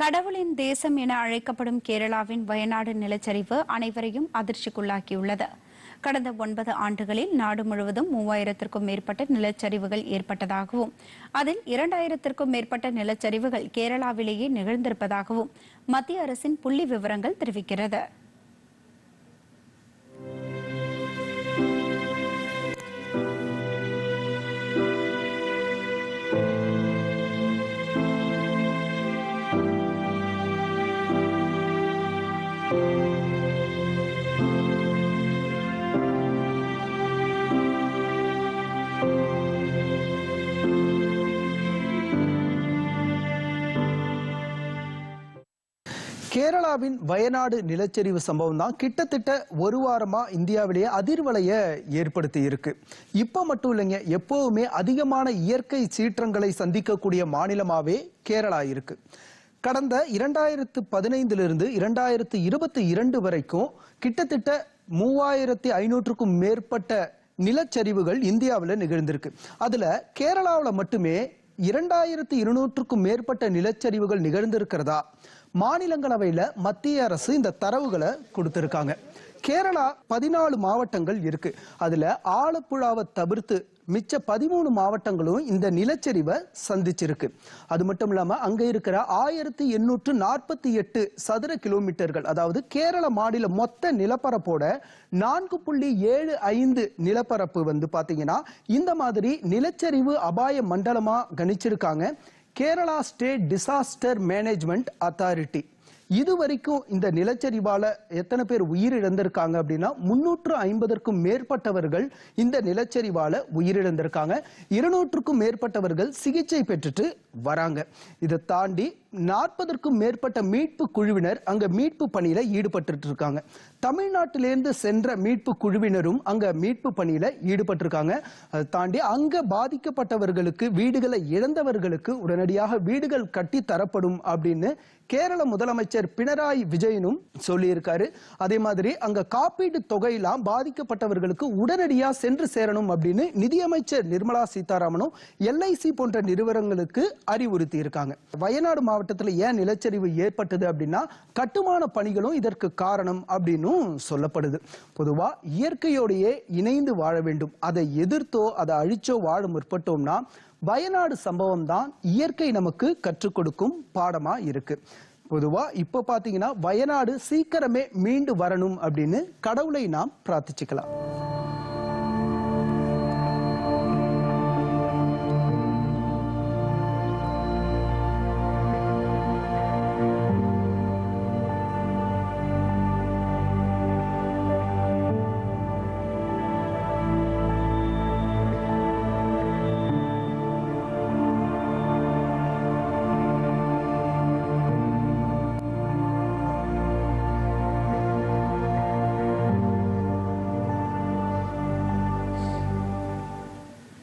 கடவுளின் தேசம் என அழைக்கப்படும் கேரளாவின் வயநாடு நிலச்சரிவு அனைவரையும் அதிர்ச்சிக்குள்ளாக்கியுள்ளது. கடந்த ஒன்பது ஆண்டுகளில் நாடு முழுவதும் மூவாயிரத்திற்கும் மேற்பட்ட நிலச்சரிவுகள் ஏற்பட்டதாகவும் அதில் இரண்டாயிரத்திற்கும் மேற்பட்ட நிலச்சரிவுகள் கேரளாவிலேயே நிகழ்ந்திருப்பதாகவும் மத்திய அரசின் புள்ளி விவரங்கள் தெரிவிக்கிறது. கேரளாவின் வயநாடு நிலச்சரிவு சம்பவம் தான் கிட்டத்தட்ட ஒரு வாரமா இந்தியாவிலேயே அதிர்வலைய ஏற்படுத்தி இருக்கு. இப்ப மட்டும் இல்லைங்க எப்பவுமே அதிகமான இயற்கை சீற்றங்களை சந்திக்கக்கூடிய மாநிலமாவே கேரளா இருக்கு. கடந்த இரண்டாயிரத்து பதினைந்திலிருந்து இரண்டாயிரத்து இருபத்தி இரண்டு வரைக்கும் கிட்டத்தட்ட மூவாயிரத்தி ஐநூற்றுக்கும் மேற்பட்ட நிலச்சரிவுகள் இந்தியாவில் நிகழ்ந்திருக்கு. அதுல கேரளாவில் மட்டுமே இரண்டாயிரத்து இருநூற்றுக்கும் மேற்பட்ட நிலச்சரிவுகள் நிகழ்ந்திருக்கிறதா மாநிலங்களவையில மத்திய அரசு இந்த தரவுகளை கொடுத்திருக்காங்க. கேரளா பதினாலு மாவட்டங்கள் இருக்கு. அதுல ஆலப்புழாவை தவிர்த்து மிச்ச பதிமூணு மாவட்டங்களும் இந்த நிலச்சரிவை சந்திச்சிருக்கு. அது மட்டும் இல்லாம அங்க இருக்கிற ஆயிரத்தி எண்ணூற்று நாற்பத்தி எட்டு சதுர கிலோமீட்டர்கள் அதாவது கேரள மாநில மொத்த நிலப்பரப்போட நான்கு புள்ளி ஏழு ஐந்து நிலப்பரப்பு வந்து பாத்தீங்கன்னா இந்த மாதிரி நிலச்சரிவு அபாய மண்டலமா கணிச்சிருக்காங்க. Kerala state disaster management authority. இது வரைக்கும் இந்த நிலச்சரிவால எத்தனை பேர் உயிரிழந்திருக்காங்க அப்படின்னா முன்னூற்று ஐம்பதற்கும் மேற்பட்டவர்கள் இந்த நிலச்சரிவால உயிரிழந்திருக்காங்க. இருநூற்றுக்கும் மேற்பட்டவர்கள் சிகிச்சை பெற்றுட்டு வராங்க. இதை தாண்டி நாற்பதற்கும் மேற்பட்ட மீட்பு குழுவினர் அங்க மீட்பு பணியில ஈடுபட்டு இருக்காங்க தமிழ்நாட்டிலேருந்து சென்ற மீட்பு குழுவினரும் அங்க மீட்பு பணியில ஈடுபட்டிருக்காங்க. அதை தாண்டி அங்க பாதிக்கப்பட்டவர்களுக்கு வீடுகளை இழந்தவர்களுக்கு உடனடியாக வீடுகள் கட்டி தரப்படும் அப்படின்னு கேரள முதலமைச்சர் பினராயி விஜயனும் சொல்லியிருக்காரு. அதே மாதிரி அங்க காப்பீடு தொகையெல்லாம் பாதிக்கப்பட்டவர்களுக்கு உடனடியா சென்று சேரணும் அப்படின்னு நிதியமைச்சர் நிர்மலா சீதாராமனும் எல்ஐசி போன்ற நிறுவனங்களுக்கு அறிவுறுத்தி இருக்காங்க வயநாடு மாவட்டத்தில் ஏன் நிலச்சரிவு ஏற்பட்டது அப்படின்னா கட்டுமான பணிகளும் இதற்கு காரணம் அப்படின்னும் சொல்லப்படுது. பொதுவாக இயற்கையோடையே இணைந்து வாழ வேண்டும். அதை எதிர்த்தோ அதை அழிச்சோ வாழ முற்பட்டோம்னா வயநாடு சம்பவம் தான் இயற்கை நமக்கு கற்றுக் கொடுக்கும் பாடமா இருக்கு. பொதுவா இப்ப பாத்தீங்கன்னா வயநாடு சீக்கிரமே மீண்டு வரணும் அப்படின்னு கடவுளை நாம் பிரார்த்திச்சுக்கலாம்.